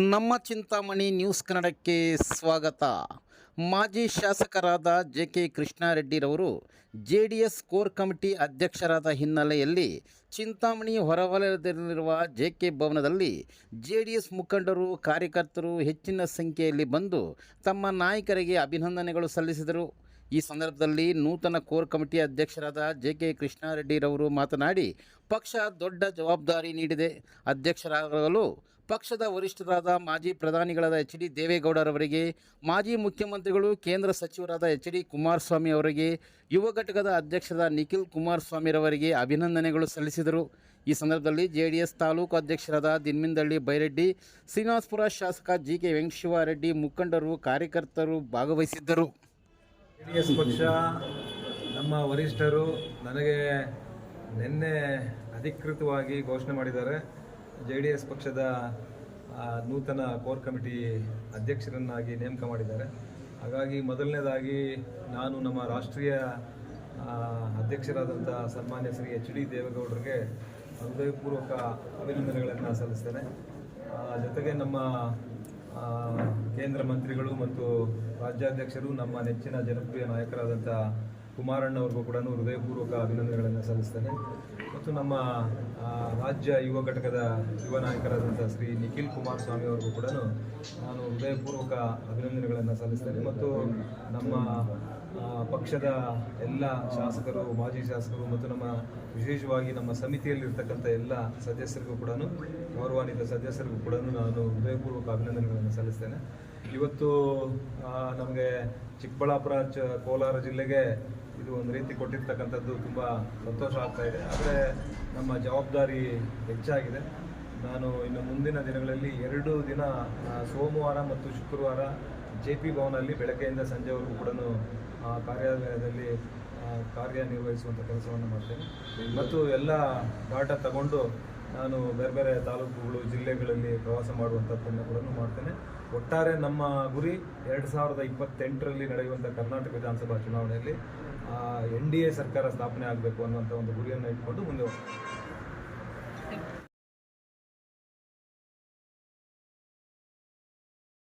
ನಮ್ಮ ಚಿಂತಾಮಣಿ ನ್ಯೂಸ್ ಕನ್ನಡಕ್ಕೆ ಸ್ವಾಗತ. ಮಾಜಿ ಶಾಸಕರಾದ J K ಕೃಷ್ಣಾರೆಡ್ಡಿರವರು J D S core committee ಅಧ್ಯಕ್ಷರಾದ ಹಿನ್ನೆಲೆಯಲ್ಲಿ ಚಿಂತಾಮಣಿ ಹೊರವಲಯದಲ್ಲಿರುವ ಜೆ ಕೆ ಭವನದಲ್ಲಿ ಜೆ ಡಿ ಎಸ್ ಮುಖಂಡರು, ಕಾರ್ಯಕರ್ತರು ಹೆಚ್ಚಿನ ಸಂಖ್ಯೆಯಲ್ಲಿ ಬಂದು ತಮ್ಮ ನಾಯಕರಿಗೆ ಅಭಿನಂದನೆಗಳು ಸಲ್ಲಿಸಿದರು. ಈ ಸಂದರ್ಭದಲ್ಲಿ ನೂತನ ಕೋರ್ ಕಮಿಟಿ ಅಧ್ಯಕ್ಷರಾದ ಜೆ ಕೆ ಕೃಷ್ಣಾರೆಡ್ಡಿರವರು ಮಾತನಾಡಿ, ಪಕ್ಷ ದೊಡ್ಡ ಜವಾಬ್ದಾರಿ ನೀಡಿದೆ. ಅಧ್ಯಕ್ಷರಾಗಲು ಪಕ್ಷದ ವರಿಷ್ಠರಾದ ಮಾಜಿ ಪ್ರಧಾನಿಗಳಾದ ಎಚ್ ಡಿ ದೇವೇಗೌಡರವರಿಗೆ ಮಾಜಿ ಮುಖ್ಯಮಂತ್ರಿಗಳು, ಕೇಂದ್ರ ಸಚಿವರಾದ ಎಚ್ ಡಿ ಕುಮಾರಸ್ವಾಮಿ ಅವರಿಗೆ, ಯುವ ಘಟಕದ ಅಧ್ಯಕ್ಷರಾದ ನಿಖಿಲ್ ಕುಮಾರಸ್ವಾಮಿರವರಿಗೆ ಅಭಿನಂದನೆಗಳು ಸಲ್ಲಿಸಿದರು. ಈ ಸಂದರ್ಭದಲ್ಲಿ ಜೆ ಡಿ ಎಸ್ ತಾಲೂಕು ಅಧ್ಯಕ್ಷರಾದ ದಿನ್ಮಿಂದಳ್ಳಿ ಬೈರೆಡ್ಡಿ, ಶ್ರೀನಿವಾಸಪುರ ಶಾಸಕ ಜಿ ಕೆ ವೆಂಕಟಶಿವಾರೆಡ್ಡಿ ಮುಖಂಡರು, ಕಾರ್ಯಕರ್ತರು ಭಾಗವಹಿಸಿದ್ದರು. ಪಕ್ಷ ನಮ್ಮ ವರಿಷ್ಠರು ನನಗೆ ನಿನ್ನೆ ಅಧಿಕೃತವಾಗಿ ಘೋಷಣೆ ಮಾಡಿದ್ದಾರೆ. ಜೆ ಡಿ ಎಸ್ ಪಕ್ಷದ ನೂತನ ಕೋರ್ ಕಮಿಟಿ ಅಧ್ಯಕ್ಷರನ್ನಾಗಿ ನೇಮಕ ಮಾಡಿದ್ದಾರೆ. ಹಾಗಾಗಿ ಮೊದಲನೇದಾಗಿ ನಾನು ನಮ್ಮ ರಾಷ್ಟ್ರೀಯ ಅಧ್ಯಕ್ಷರಾದಂಥ ಸನ್ಮಾನ್ಯ ಶ್ರೀ ಎಚ್ ಡಿ ದೇವೇಗೌಡರಿಗೆ ಹೃದಯಪೂರ್ವಕ ಅಭಿನಂದನೆಗಳನ್ನು ಸಲ್ಲಿಸ್ತೇನೆ. ಜೊತೆಗೆ ನಮ್ಮ ಕೇಂದ್ರ ಮಂತ್ರಿಗಳು ಮತ್ತು ರಾಜ್ಯಾಧ್ಯಕ್ಷರು ನಮ್ಮ ನೆಚ್ಚಿನ ಜನಪ್ರಿಯ ನಾಯಕರಾದಂಥ ಕುಮಾರಣ್ಣವ್ರಿಗೂ ಕೂಡ ಹೃದಯಪೂರ್ವಕ ಅಭಿನಂದನೆಗಳನ್ನು ಸಲ್ಲಿಸ್ತೇನೆ. ಮತ್ತು ನಮ್ಮ ರಾಜ್ಯ ಯುವ ಘಟಕದ ಯುವ ನಾಯಕರಾದಂಥ ಶ್ರೀ ನಿಖಿಲ್ ಕುಮಾರಸ್ವಾಮಿ ಅವ್ರಿಗೂ ಕೂಡ ನಾನು ಹೃದಯಪೂರ್ವಕ ಅಭಿನಂದನೆಗಳನ್ನು ಸಲ್ಲಿಸ್ತೇನೆ. ಮತ್ತು ನಮ್ಮ ಪಕ್ಷದ ಎಲ್ಲ ಶಾಸಕರು, ಮಾಜಿ ಶಾಸಕರು ಮತ್ತು ನಮ್ಮ ವಿಶೇಷವಾಗಿ ನಮ್ಮ ಸಮಿತಿಯಲ್ಲಿರ್ತಕ್ಕಂಥ ಎಲ್ಲ ಸದಸ್ಯರಿಗೂ ಕೂಡ ಗೌರವಾನ್ವಿತ ಸದಸ್ಯರಿಗೂ ಕೂಡ ನಾನು ಹೃದಯಪೂರ್ವಕ ಅಭಿನಂದನೆಗಳನ್ನು ಸಲ್ಲಿಸ್ತೇನೆ. ಇವತ್ತು ನಮಗೆ ಚಿಕ್ಕಬಳ್ಳಾಪುರ, ಚ, ಕೋಲಾರ ಜಿಲ್ಲೆಗೆ ಇದು ಒಂದು ರೀತಿ ಕೊಟ್ಟಿರ್ತಕ್ಕಂಥದ್ದು ತುಂಬ ಸಂತೋಷ ಆಗ್ತಾ ಇದೆ. ಆದರೆ ನಮ್ಮ ಜವಾಬ್ದಾರಿ ಹೆಚ್ಚಾಗಿದೆ. ನಾನು ಇನ್ನು ಮುಂದಿನ ದಿನಗಳಲ್ಲಿ ಎರಡು ದಿನ ಸೋಮವಾರ ಮತ್ತು ಶುಕ್ರವಾರ ಜೆ ಪಿ ಭವನಲ್ಲಿ ಬೆಳಗ್ಗೆಯಿಂದ ಸಂಜೆವರೆಗೂ ಕೂಡ ಕಾರ್ಯಾಲಯದಲ್ಲಿ ಕಾರ್ಯನಿರ್ವಹಿಸುವಂಥ ಕೆಲಸವನ್ನು ಮಾಡ್ತೇನೆ. ಮತ್ತು ಎಲ್ಲ ಡಾಟಾ ತಗೊಂಡು ನಾನು ಬೇರೆ ಬೇರೆ ತಾಲೂಕುಗಳು, ಜಿಲ್ಲೆಗಳಲ್ಲಿ ಪ್ರವಾಸ ಮಾಡುವಂಥದ್ದನ್ನು ಕೂಡ ಮಾಡ್ತೇನೆ. ಒಟ್ಟಾರೆ ನಮ್ಮ ಗುರಿ ಎರಡು ಸಾವಿರದ ಇಪ್ಪತ್ತೆಂಟರಲ್ಲಿ ನಡೆಯುವಂಥ ಕರ್ನಾಟಕ ವಿಧಾನಸಭಾ ಚುನಾವಣೆಯಲ್ಲಿ ಎನ್ ಡಿ ಎ ಸರ್ಕಾರ ಸ್ಥಾಪನೆ ಆಗಬೇಕು ಅನ್ನುವಂಥ ಒಂದು ಗುರಿಯನ್ನು ಇಟ್ಕೊಂಡು ಮುಂದೆ ಹೋಗ್ತೇನೆ.